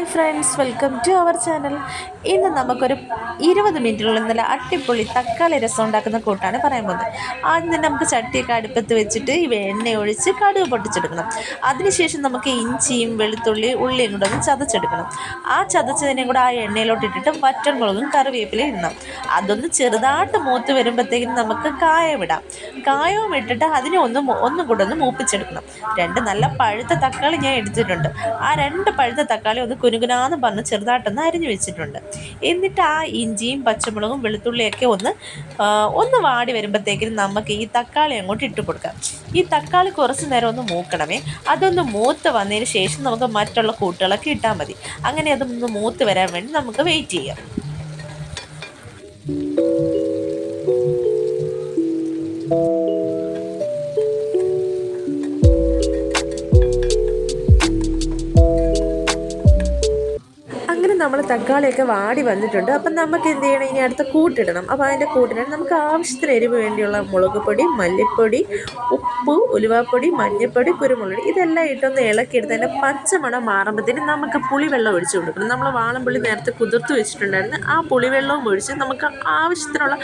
Hi friends welcome to our channel. ഇന്ന് നമുക്കൊരു ഇരുപത് മിനിറ്റിനുള്ളിൽ നല്ല അടിപൊളി തക്കാളി രസം ഉണ്ടാക്കുന്ന കൂട്ടാണ് പറയാൻ പോകുന്നത്. ആദ്യം തന്നെ നമുക്ക് ചട്ടിയൊക്കെ അടുപ്പത്ത് വെച്ചിട്ട് ഈ എണ്ണ ഒഴിച്ച് കടുക് പൊട്ടിച്ചെടുക്കണം. അതിനുശേഷം നമുക്ക് ഇഞ്ചിയും വെളുത്തുള്ളി ഉള്ളിയും കൂടെ ഒന്ന് ചതച്ചെടുക്കണം. ആ ചതച്ചതിനെയും കൂടെ ആ എണ്ണയിലോട്ട് ഇട്ടിട്ട് വറ്റൻമുളകും കറിവേപ്പിലയും ഇടണം. അതൊന്ന് ചെറുതായിട്ട് മൂത്ത് വരുമ്പോഴത്തേക്കും നമുക്ക് കായം ഇടാം. കായവും ഇട്ടിട്ട് അതിനെ ഒന്ന് ഒന്നും കൂടെ ഒന്ന് മൂപ്പിച്ചെടുക്കണം. രണ്ട് നല്ല പഴുത്ത തക്കാളി ഞാൻ എടുത്തിട്ടുണ്ട്. ആ രണ്ട് പഴുത്ത തക്കാളി ഒന്ന് കുനുകുനാന്ന് പറഞ്ഞ് ചെറുതായിട്ടൊന്ന് അരിഞ്ഞു വെച്ചിട്ടുണ്ട്. എന്നിട്ട് ആ ഇഞ്ചിയും പച്ചമുളകും വെളുത്തുള്ളിയൊക്കെ ഒന്ന് ഒന്ന് വാടി വരുമ്പോഴത്തേക്കിനും നമുക്ക് ഈ തക്കാളി അങ്ങോട്ട് ഇട്ട് കൊടുക്കാം. ഈ തക്കാളി കുറച്ച് നേരം ഒന്ന് മൂക്കണമേ. അതൊന്ന് മൂത്ത് വന്നതിന് ശേഷം നമുക്ക് മറ്റുള്ള കൂട്ടുകളൊക്കെ ഇട്ടാൽ മതി. അങ്ങനെ അതൊന്ന് മൂത്ത് വരാൻ വേണ്ടി നമുക്ക് വെയിറ്റ് ചെയ്യാം. അങ്ങനെ നമ്മൾ തക്കാളിയൊക്കെ വാടി വന്നിട്ടുണ്ട്. അപ്പം നമുക്ക് എന്ത് ചെയ്യണം? ഇനി അടുത്ത കൂട്ടിടണം. അപ്പോൾ അതിന്റെ കൂട്ടിനാണ് നമുക്ക് ആവശ്യത്തിന് എരിവ് വേണ്ടിയുള്ള മുളക് പൊടി മല്ലിപ്പൊടി ഉപ്പ് ഉലുവാപ്പൊടി മഞ്ഞൾപ്പൊടി കുരുമുളക് ഇതെല്ലാം ഇട്ടൊന്ന് ഇളക്കിയെടുത്ത് അതിന്റെ പച്ചമണം മാറുമ്പോഴത്തേനും നമുക്ക് പുളിവെള്ളം ഒഴിച്ചു കൊടുക്കണം. നമ്മൾ വാളൻപുളി നേരത്തെ കുതിർത്ത് വെച്ചിട്ടുണ്ടായിരുന്നു. ആ പുളിവെള്ളവും ഒഴിച്ച് നമുക്ക് ആവശ്യത്തിനുള്ള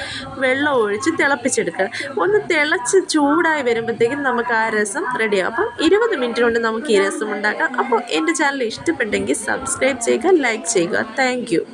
വെള്ളം ഒഴിച്ച് തിളപ്പിച്ചെടുക്കുക. ഒന്ന് തിളച്ച് ചൂടായി വരുമ്പോഴത്തേക്കും നമുക്ക് ആ രസം റെഡിയാകും അപ്പം ഇരുപത് മിനിറ്റ് കൊണ്ട് നമുക്ക് ഈ രസം ഉണ്ടാക്കാം. അപ്പോൾ എന്റെ ചാനൽ ഇഷ്ടപ്പെട്ടെങ്കിൽ സബ്സ്ക്രൈബ് ചെയ്യുക ലൈക്ക് ചെയ്യുക. が God, Thank you.